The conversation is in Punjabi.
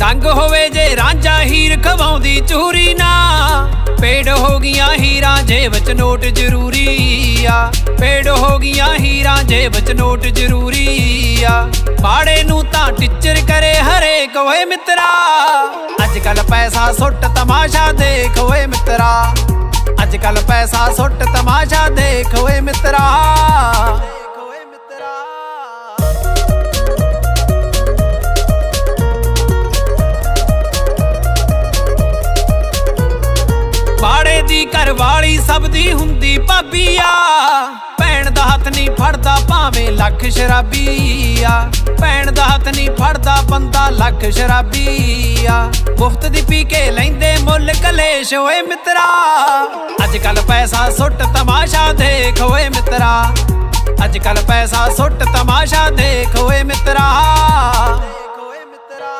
ਡੰਗ ਹੋਵੇ ਜੇ ਰਾਂਝਾ ਹੀਰ ਖਵਾਉਂਦੀ ਚੂਰੀ ਨਾ। ਪੇੜ ਹੋ ਗਈਆਂ ਹੀਰਾਂ ਜੇਬ ਚ ਨੋਟ ਜ਼ਰੂਰੀ ਆ। ਪੇੜ ਹੋ ਗਈਆਂ ਹੀਰਾਂ ਜੇਬ ਚ ਨੋਟ ਜ਼ਰੂਰੀ ਆ। ਬਾੜੇ ਨੂੰ ਤਾਂ ਟੀਚਰ ਕਰੇ ਹਰੇਕ, ਓਏ ਮਿੱਤਰਾ। ਅੱਜ ਕੱਲ ਪੈਸਾ ਸੁੱਟ ਤਮਾਸ਼ਾ ਦੇਖ, ਓਏ ਮਿੱਤਰਾ। ਅੱਜ ਕੱਲ ਪੈਸਾ ਸੁੱਟ ਤਮਾਸ਼ਾ ਦੇਖ, ਓਏ ਮਿੱਤਰਾ। ਘਰ ਵਾਲੀ ਸਭ ਦੀ ਹੁੰਦੀ ਭਾਬੀ ਭੈਣ ਦਾ ਹੱਥ ਨਹੀਂ ਫੜਦਾ ਭਾਵੇਂ ਲੱਖ ਸ਼ਰਾਬੀ ਭੈਣ ਦਾ ਹੱਥ ਨਹੀਂ ਫੜਦਾ ਬੰਦਾ ਲੱਖ ਸ਼ਰਾਬੀ ਆ ਮੁਫਤ ਦੀ ਪੀ ਕੇ ਲੈਂਦੇ ਮੁੱਲ ਕਲੇਸ਼, ਓਏ ਮਿੱਤਰਾ। ਅੱਜ ਕੱਲ ਪੈਸਾ ਸੁੱਟ ਤਮਾਸ਼ਾ ਦੇਖ, ਓਏ ਮਿੱਤਰਾ। ਅੱਜ ਕੱਲ ਪੈਸਾ ਸੁੱਟ ਤਮਾਸ਼ਾ ਦੇਖ, ਓਏ ਮਿੱਤਰਾ।